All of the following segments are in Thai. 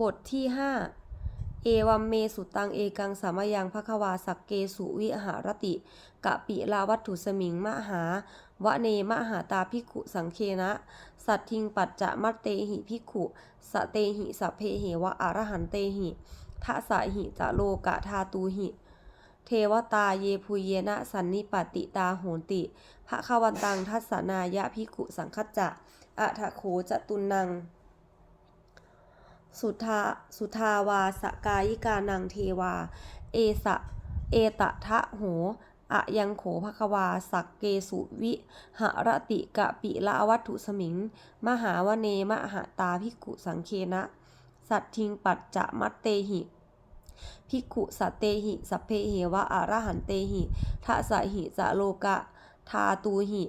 บทที่ 5 เอวัมเมสุตังเอกังสามยังภควาสักเกสุวิหารติ กะปิลาวัตถุสมิงมหาวะเนมหาตาภิกขุสังเคนะ สัตทิงปัจจะมัตเตหิภิกขุสเตหิสัพเพเหวะอรหันเตหิทะสะหิจะโลกะทาตูหิ เทวตาเยภูเยนะสันนิปติตาโหนติพระขวันตังทัสสนายะภิกขุสังคจจะอะทะโขจตุนัง สุทาสุทาวาสกายิกานังเทวา เอสะเอตะทะโหอะยังโขภควาสักเกสุวิหรติกะปิละวัตถุสมิง มหาวเนมหาตาภิกขุสังเคนะ สัตทิงปัจจะมัตเตหิภิกขุสัตเตหิสัพเพเหวะอรหันเตหิทะสะหิจะโลกะ ทาตูหิ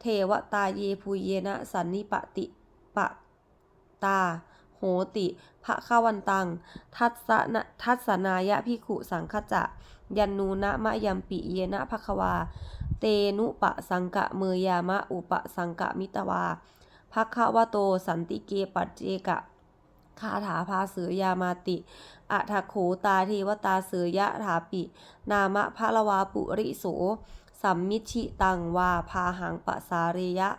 เทวตาเยภูเยนะสันนิปติปะตา โหติภะคะวันตัง ทัสสะนะทัสสนายะภิขุสังคจะ ยันนูนะมะยัมปิเยนะภควา เตนุปะสังกะเมยามะอุปะสังกะมิตวาภควโตสันติเกปัจเจกะคาถาภาเสือยามาติ อัทโขตาเทวตาเสือยะถาปิ นามะพะละวาปุริโส สัมมิชิตังวาพาหังปะสาเรยะ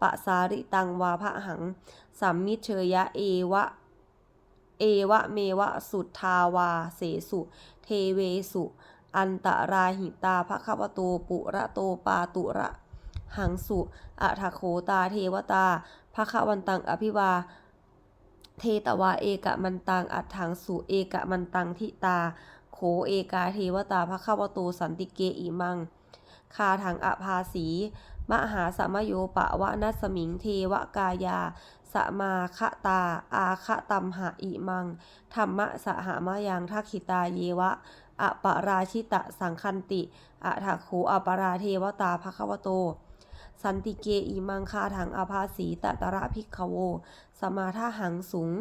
ปะสาริตังวาพะหัง สัมมิเชยะเอวะ เอวะเมวะสุทธาวาเสสุ เทเวสุ อันตราหิตาภควโตปุระโตปาตุระ หังสุอัทโขตาเทวตาภควันตังอภิวา เทตวาเอกะมันตังอัฐังสุเอกะมันตังทิตา โขเอกาเทวตาภควโตสันติเกอิมังคาถังอภาสี มหาสมโยปะวะนัสมิงเทวกายา สมาคตา อาคตัมหะอิมัง ธรรมะสหมายังทักขิตาเยวะอปราชิตะสังคันติอะถะโขอปราเทวตาภควโต สันติเกอิมังคาถังอภาสีตะตระภิกขโว สมาทาหังสูง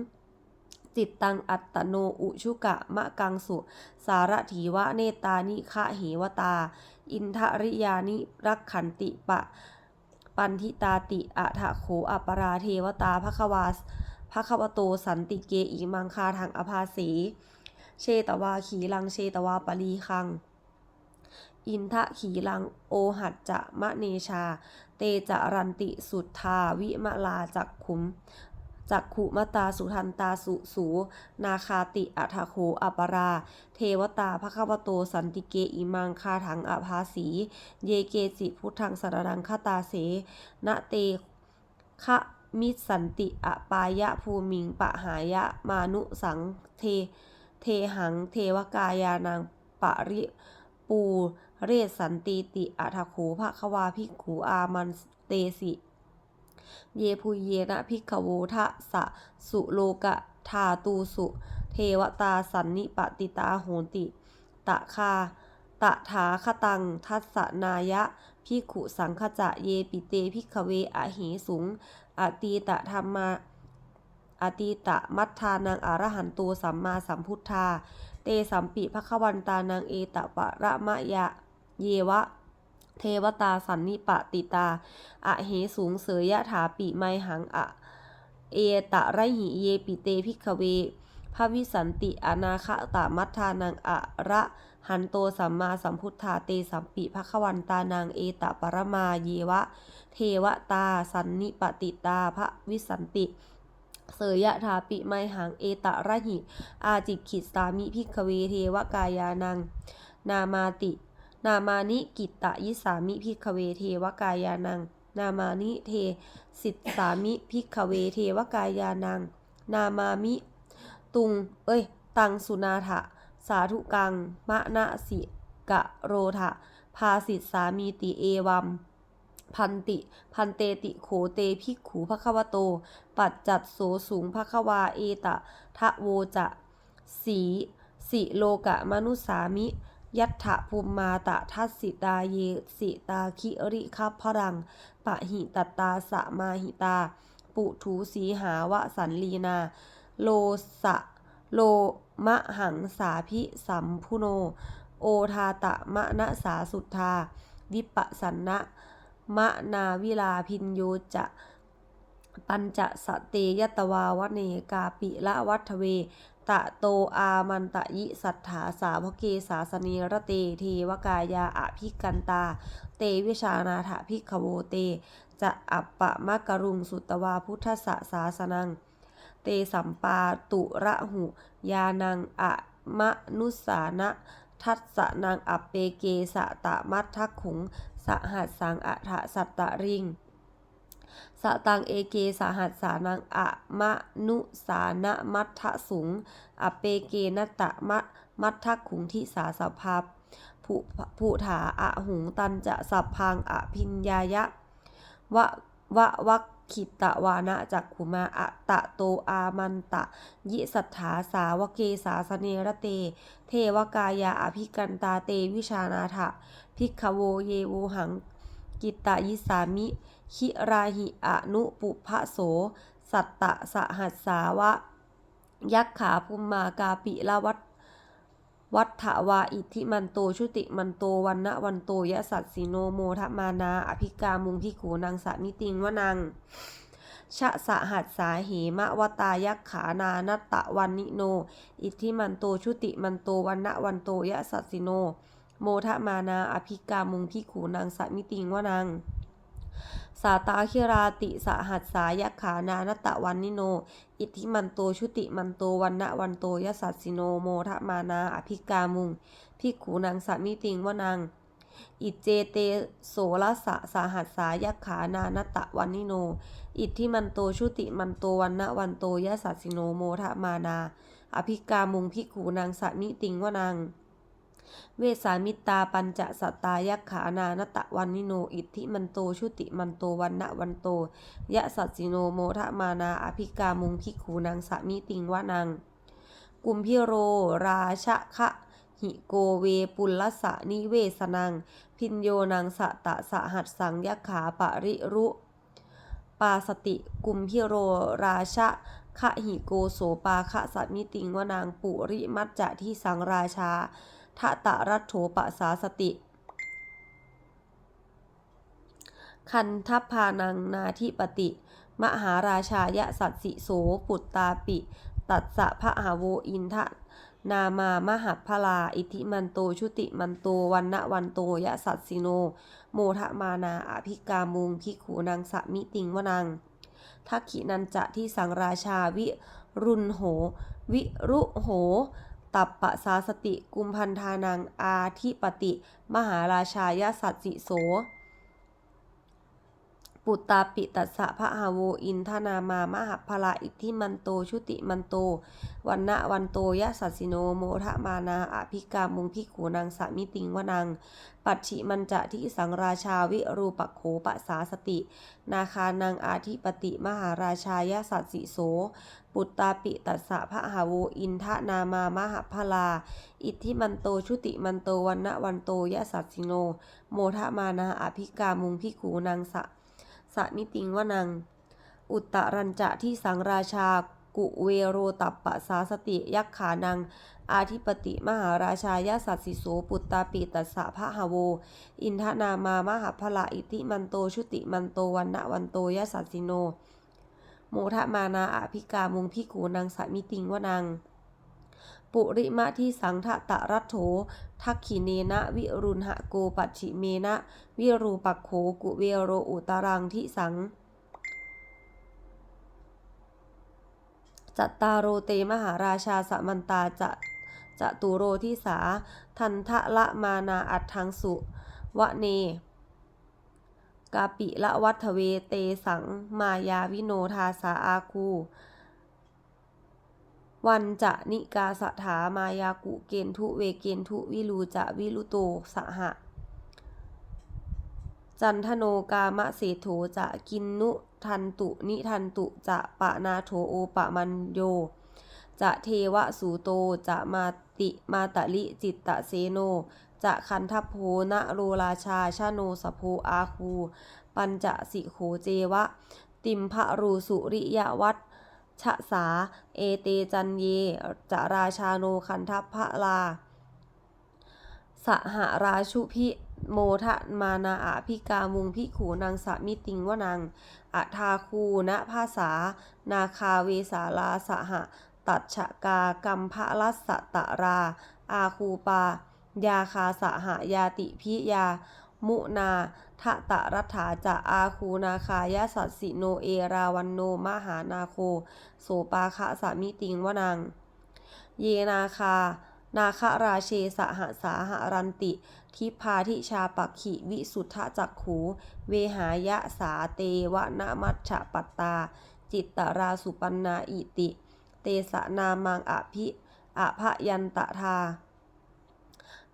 จิตตังอัตตโนอุชุกะมะกังสุ สารถีวะเนตานิคะเหวตา อินทริยานิรักขันติปะ ปันทิตาติอะทะโขอปราเทวตาภควาภควโตสันติเกอิมังคาทางอภาสีเชตวาขีลังเชตวาปรีคัง อินทะขีลังโอหัดจะมะเนชา เตจะรันติสุทธาวิมลาจักขุม จักขุมตาสุทันตาสุสู นาคาติอัทโคอปรา เทวตาภควโตสันติเกอิมังคาถังอภาสี เยเกจิพุทธังสรนังคตาเสนเตคะมิสันติอปายะภูมิงปะหายะมานุสังเท เทหังเทวกายานางปะริปูเรศสันติติอัทโขภควาภิกขูอามันเตสิ เยภูเยนะภิกขโวทะสะสุโลกะทาตูสุ เทวตาสันนิปติตาโหติ ตะคา ตะถาคตัง ทัสสนายะภิขุสังคจะเยปิเตภิกเวอะเหสุง อตีตะธรรมาอตีตะมัทธานังอรหันโตสัมมาสัมพุทธา เตสัมปิภควันตานังเอตะปะระมะยะ เยวะ เทวตาสันนิปติตา อะเหสูงเสยยะถาปิไมหังอะ เอตะไรหิเยปิเตพิกเวพระวิสันติอนาคตามัทธานังอะระหันโตสัมมาสัมพุทธาเตสัมปิภควันตานังเอตะปรมาเยวะ เทวตาสันนิปติตาพระวิสันติ เสยยะถาปิไมหังเอตะระหิ อาจิกิสามิพิกเวเทวกายานัง นามาติ นามานิกิตตะยิสามิพิกเวเทวกายานัง นามานิเทสิทสามิพิกเวเทวกายานัง นามามิตุง เอ้ย ตังสุนาถะ สาธุกัง มะนะสิกะโรทะภาสิทสามีติเอวัม พันติ พันเตติโขเตภิกขูภควโต ปัจจัดโสสูงภควาเอตะทะโวจะ สี สิโลกะมนุสามิ ยัตถะภูมิมาตะทัสสิตาเยสิตาคิริคัพพรัง ปะหิตตาสะมาหิตา ปุถูสีหาวะสันลีนา โลสะโลมะหังสาพิสัมพุโน โอทาตะมะนะสาสุทธา วิปสันนะมะนาวิลาพินโยจะ ปัญจสเตยตวาวเนกาปิละวัฒเว ตะโตอามันตะยิสัทธาสาวเกสาสเนระเตเทวกายาอภิกันตา เตวิชานาถาภิกขโวเต จะอัปปะมะกะรุงสุตวาพุทธสสสาสนัง เตสัมปาตุระหุยานังอะมะนุสานะทัสสนังอัปเปเกสะตะมัททักขุงสหัสสังอะทะสัตตริง สตังเอเกสหัสสานังอะมะนุสานะมัททะสุงอเปเกนตะมะมัททักขุงทิสาสภาพผู้ผู้ถาอะหุงตันจะสัพพังอะพิญญายะวะวะวักขิตะวานะจักขุมาอะตะโตอามันตะ ยิสัทธาสาวเกสาสเนระเต เทวกายาอภิกันตาเตวิชานาถะพิกขโวเยโวหัง กิตตยิสามิ คิราหิอนุปุพะโส สัตตะสหัสสาวะ ยักขาภูมมากาปิละวัตวัฏฐวาอิทธิมันโตชุติมันโตวันนะวันโตยะสัตสิโนโมทมานาอภิกามุงพิขูนางสามิติงวนังชะสหัสสาเหมะวตายักขานานัตตะวันนิโน อิทธิมันโตชุติมันโตวันนะวันโตยะสัตสิโน โมทมานาอภิกามุงพิขูนางสามิติงวนัง สาตาคิราติสหัสสายักขานานตะวันนิโน อิทธิมันโตชุติมันโตวันนะวันโตยสัสสิโนโมทะมานาอภิกามุงพิกขูนางสามิติงวนังอิเจเตโสรสะสหัสสายักขานานตะวันนิโน อิทธิมันโตชุติมันโตวันนะวันโตยสัสสิโนโมทะมานา อภิกามุงพิกขูนางสามิติงวนัง เวสามิตาปัญจสัตตายักขานานตะวันนิโน อิทธิมันโตชุติมันโตวันนะวันโต ยะสัตสิโนโมทะมานาอภิกามุงพิกขูนางสามิติงวานังกุมพิโร ราชะคะหิโกเวปุลลสะนิเวสนัง พินโยนังสะตะสะหัสสังยักขาปริรุปาสติกุมพิโรราชะคะหิโกโสปาคะสัมิติงวานางปุริมัจจะที่สังราชา ทะตะรัตโถปะสาสติ คันทัพพานังนาทิปติ มหาราชายะสัตสิโสปุตตาปิ ตัสสะพระหาโวอินทะนามามหัพพลา อิทิมันโต ชุติมันโต วันนะวันโต ยะสัตสิโน โมทะมานาอภิกามุงพิกขูนางสะมิติงวนัง ทักขินันจะที่สังราชาวิรุณโห วิรุโห ตับปะสาสติ กุมพันธานัง อาทิปติ มหาราชายสัตสิโส ปุตตาปิตัสสะพะหาโวอินทนามามหพลาอิทธิมันโตชุติมันโตวันนะวันโตยะสัสสิโนโมทะมานาอภิกามุงพิขูนางสามิติงวนัง ปัจฉิมันจะที่สังราชาวิรูปโขปะสาสติ นาคานังอาทิปติมหาราชายะสัสสิโส ปุตตาปิตัสสะพะหาโวอินทนามามหพลา อิทธิมันโตชุติมันโตวันนะวันโตยะสัสสิโน โมทะมานาอภิกามุงพิขูนางสะ สนิติงวนัง อุตตรัญจะที่สังราชา กุเวโรตัปปะสาสติ ยักขานัง อาธิปติมหาราชายาสัตสิโสปุตตาปิตัสสะพะหาโว อินทนามามหาพลาอิติมันโตชุติมันโตวันนะวันโตยะสัตสิโน โมทะมานาอภิกามุงพิกูนางสะมิติงวนัง ปุริมะที่สังทะตะรัตโถ ทักขิเนนะ วิรุณหะโกปัจฉิเมนะ วิรูปักโขกุเวโรอุตารังทิสังจัตตารโรเตมหาราชาสมันตาจะจะตุโรทิสา ทันทะละมานาอัตทังสุ วะเน กาปิละวัฒเวเตสัง มายาวิโนทาสาอาคู วันจะนิกาสถามายากุเกณทุเวเกณทุวิลูจะวิลุโตสหะ จันทโนกามะเสโถจะกินนุทันตุนิทันตุจะปะนาโถโอปะมันโย จะเทวสูโตจะมาติมาตะลิจิตตะเสโน จะคันทัพโพนะโรราชาชาโนสโพอาคู ปัญจะสิโขเจวะ ติมพะรูสุริยวัต ชะสา เอเตจันเยจะราชาโนคันทัพพะลา สหราชุพิโมทะมานาอาภิกามุงพิขูนางสะมิติงวนังอัทาคูณภาษา นาคาเวสาลาสหะ ตัดฉกากัมพะลัสตะรา อาคูปา ยาคาสหายาติพิยา มุนา ทะตะรัฐาจะอาคูนาคายาสัสสิโนเอราวันโนมหานาโค โสปาคะสามิติงวนัง เยนาคา นาคราเชสหสาหรันติ ทิพาทิชาปักขิวิสุทธจักขู เวหายะสาเตวะนะมัชฉปัตตา จิตตราสุปันนาอิติ เตสะนามังอภิอภยันตทา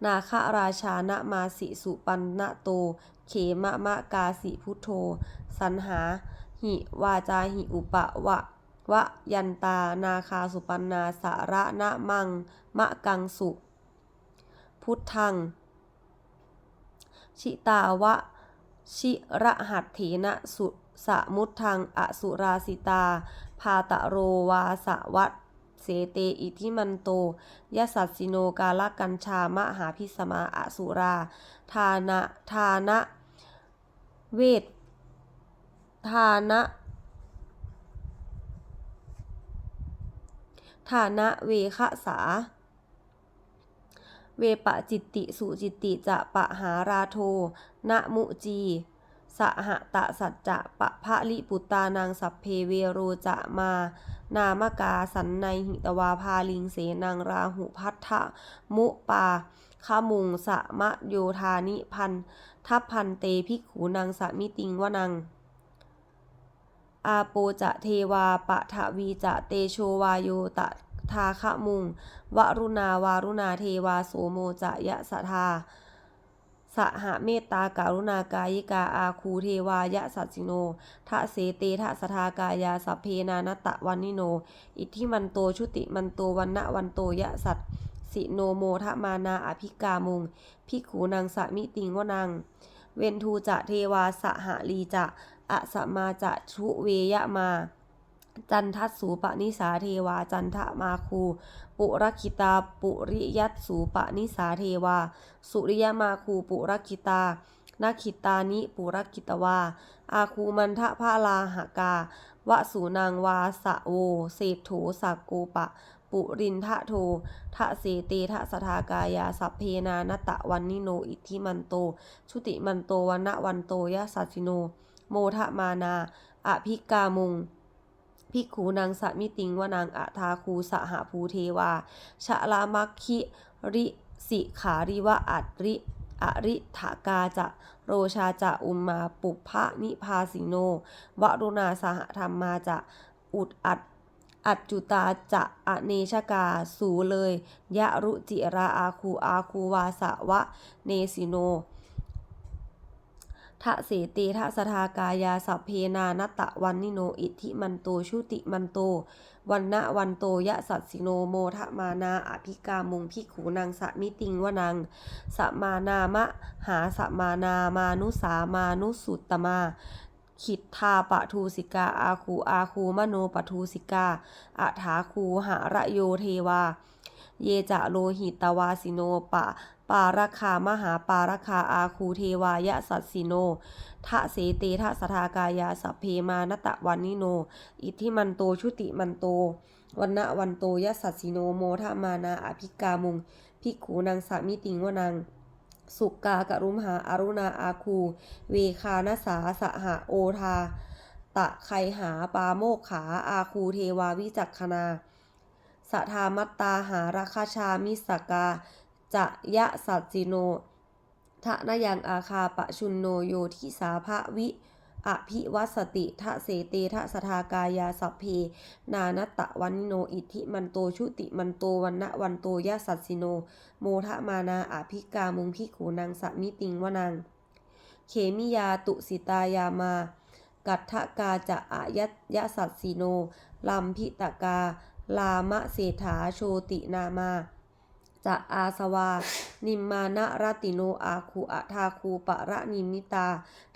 นาคราชานะมาสิสุปันนะโต เขมะมะกาสิพุทโธ สันหา หิวาจาหิอุปะวะวะยันตานาคาสุปันนาสาระนะมัง มะกังสุ พุทธัง ชิตาวะ ชิระหัตเถนะสุสะมุทธังอสุราสิตา พาตะโรวาสะวัตเสเตอิทิมันโตยสัสสิโนกาลกัญชามหาพิสมาอสุรา ทานะทานะ เวททานะฐานะเวคสา เวปะจิตติสุจิตติจะปะหาราโทนะมุจีสหตะสัจจะปะพะลิปุตตานางสัพเพเวโรจะมา นามกาสันในหิตวาพาลิงเสนังราหุพัทธะมุปาขมุงสะมะโยธานิพัน ทัพพันเตภิกขูนางสะมิติงวนัง อาโปจะเทวาปะทะวีจะเตโชวาโยตะทาคะมุง วรุณาวารุณาเทวาโสโมจะยะสทาสหเมตตาการุณากายิกาอาคูเทวายะสัจจิโนทะเสเตทะสทากายาสัพเพนานตะวันนิโน อิทธิมันโตชุติมันโตวันนะวันโตยะสัต สิโนโมทะมานาอภิกามุง พิกขูนางสะมิติงวนัง เวนทูจะเทวาสหลีจะอะสมาจะชุเวยะมา จันทัสสูปนิสาเทวาจันทะมาคู ปุรคิตา ปุริยัตสูปนิสาเทวา สุริยมาคูปุรคิตานาคิตานิปุรคิตวา อาคูมันทะพาลาหกาวสูนางวาสะโว เศรษโถสักโกปะ ปุรินทะโททะเสเตทะสทากายาสัพเพนานตะวันนิโนอิทธิมันโต ชุติมันโตวันะวันโตยะสัจิโน โมทะมานาอภิกามุงภิกขูนางสะมิติงวานางอะทาคูสหภูเทวา ชะลามัคคิริสิขาริวะอัตริอริถากาจะโรชาจะอุมมาปุพพะนิพาสิโนวรุณาสหธรรมาจะอุดอัด อัจจุตาจะอเนชกา สูเลย ยะรุจิราอาคูอาคูวาสะวะ เนสิโนทะเสเตทะสทากายาสัพเพนานตะวันนิโน อิทิมันโตชุติมันโต วันนะวันโตยะสัตสิโนโมทะมานาอภิกามุงพิกขูนางสะมิติงวนังสมานามะหาสมานามานุสามานุสุตตมา ขิทธาปะทูสิกา อาคูอาคูมโนปะทูสิกาอัฐาคูหาระโยเทวา เยจะโลหิตวาสิโนปะ ปาราคามหาปาราคาอาคูเทวายะสัสสิโนทะเสเตทะสทากายาสัพเพมานตะวันนิโน อิทธิมันโตชุติมันโตวันนะวันโตยะสัสสิโนโมทะมานาอภิกามุง ภิกขูนางสามิติงวนัง สุกากรุมหาอารุณาอาคู เวคานาสาสหะโอทา ตะไคหาปาโมกขาอาคูเทวาวิจักขณาสธามัตตาหาราคาชามิสกาจะยะสัจจิโนทะนยังอาคาปะชุนโนโยทิสาภะวิ อภิวัสติทะเสเตทะสทากายาสัพเพ นานัตะวันโนอิทิมันโตชุติมันโตวันนะวันโตยะสัสสิโน โมทะมานาอภิกามุงพิขูนางสะมิติงวนัง เขมิยาตุสิตายามา กัตถกาจะอายัตยะสัสสิโนลัมพิตกา ลามะเศรษฐาโชตินามาะอาสวา นิมมานะรติโนอาคูอะทาคูปะระนิมิตา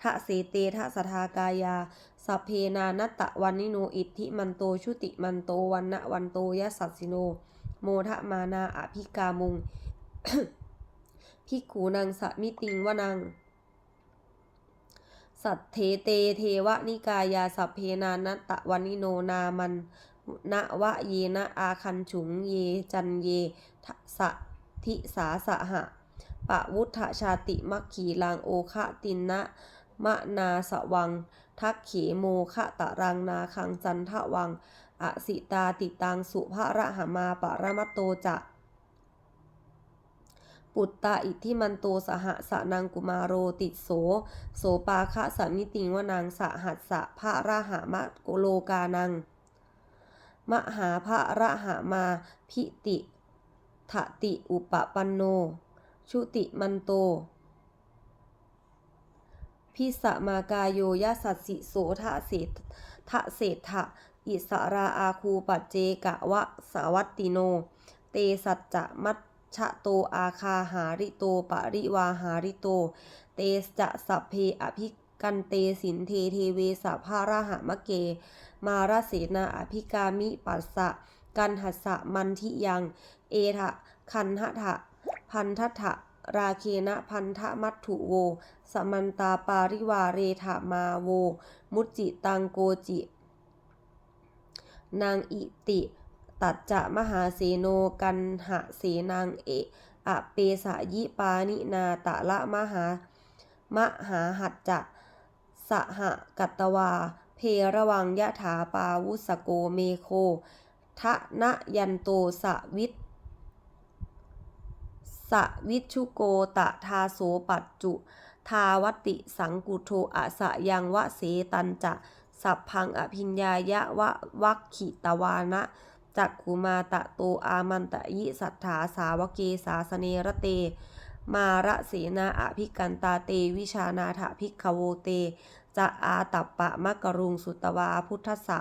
ทะเสเตทะสทากายาสเพนานตะวันนิโนอิทธิมันโตชุติมันโตวันนะวันโตยะสัสสิโน โมทะมานาอภิกามุงภิกขูนังสมิติงวนัง สัทเทเตเทวนิกายาสัพเพนานัตตะวันิโนนามันนะวะเยนะอาคันฉุงเยจันเย สะทิสาสะหะ ปะวุฒชาติมัคขีลังโอคะตินนะมะนาสวัง ทักเขโมคะตะรังนาคังจันทวัง อสิตาติตังสุภระหมาปะระมะโตจะปุตตาอิทธิมันโตสหสะนังกุมารโรติโส โสปาคะสมิติงวนางสหัสสะพระระหามะโกโลกานัง มหาพระระหามาพิติ ทติอุปปันโน ชุติมันโต พิสมากายโยยสัสสิโสทะเศษทะเศษทะอิสราอาคูปัจเจกะวะสาวัตติโน เตสัจจะมัชชะโตอาคาหาริโตปริวาหาริโต เตสจะสัพเพอภิกันเตสินเทเทเวสัพพาราหามะเก มาราเสนาอภิกามิปัสสะกันหัสสะมันทิยัง เอทะคันหะทะพันททะราเคนะพันธมัตถุโว สมันตาปาริวาเรถามาโว มุจจิตังโกจิ นางอิติ ตัจจะมหาเสโนกันหะเสนางเอะอะเปสะยิปานินาตะละมหามหาหัจจะสหกัตตวา เพระวังยะถาปาวุสโกเมโคทะนะยันโตสวิต สวิชุโกตะทาโสปัจจุ ทาวติสังกุโทอะสะยังวะเสตันจะสัพพังอภิญญายะวะวัคขิตวานะจักขุมาตะโตอามันตะยิสัทธาสาวเกสาสเนระเต มาระเสนาอภิกันตาเตวิชานาถภิกขโวเต จะอาตัปปะมะกรุงสุตวาพุทธะ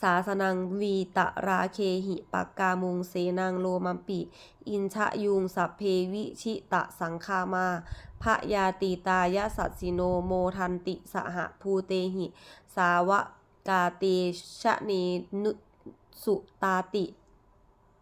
สาสนังวีตะราเคหิปากกามุงเสนังโลมัมปิ อินชะยุงสัพเพวิชิตะสังคามาพระยาติตายะสัตสิโนโมทันติสหภูเตหิ สาวกาเตชะเนนุสุตาติ